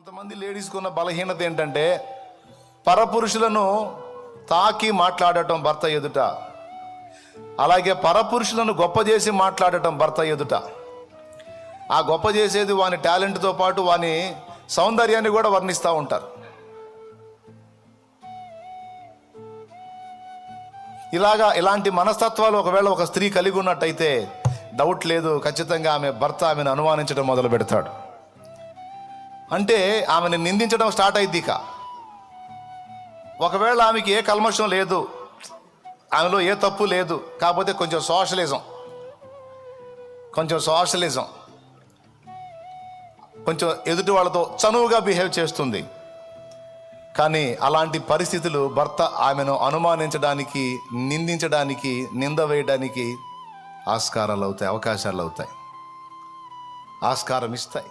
కొంతమంది లేడీస్కి ఉన్న బలహీనత ఏంటంటే పరపురుషులను తాకి మాట్లాడటం భర్త ఎదుట. అలాగే పరపురుషులను గొప్ప చేసి మాట్లాడటం భర్త ఎదుట. ఆ గొప్ప చేసేది వాని టాలెంట్తో పాటు వాని సౌందర్యాన్ని కూడా వర్ణిస్తూ ఉంటారు. ఇలాగా ఇలాంటి మనస్తత్వాలు ఒకవేళ ఒక స్త్రీ కలిగి ఉన్నట్టయితే డౌట్ లేదు ఖచ్చితంగా ఆమె భర్త ఆమెను అనుమానించడం మొదలు పెడతాడు అంటే ఆమెను నిందించడం స్టార్ట్ అయింది ఇక ఒకవేళ ఆమెకి ఏ కల్మషం లేదు ఆమెలో ఏ తప్పు లేదు కాకపోతే కొంచెం సోషలిజం. కొంచెం సోషలిజం. కొంచెం ఎదుటి వాళ్ళతో చనువుగా బిహేవ్ చేస్తుంది. కానీ అలాంటి పరిస్థితులు భర్త ఆమెను అనుమానించడానికి నిందించడానికి నింద వేయడానికి ఆస్కారాలు అవుతాయి అవకాశాలు అవుతాయి. ఆస్కారం ఇస్తాయి.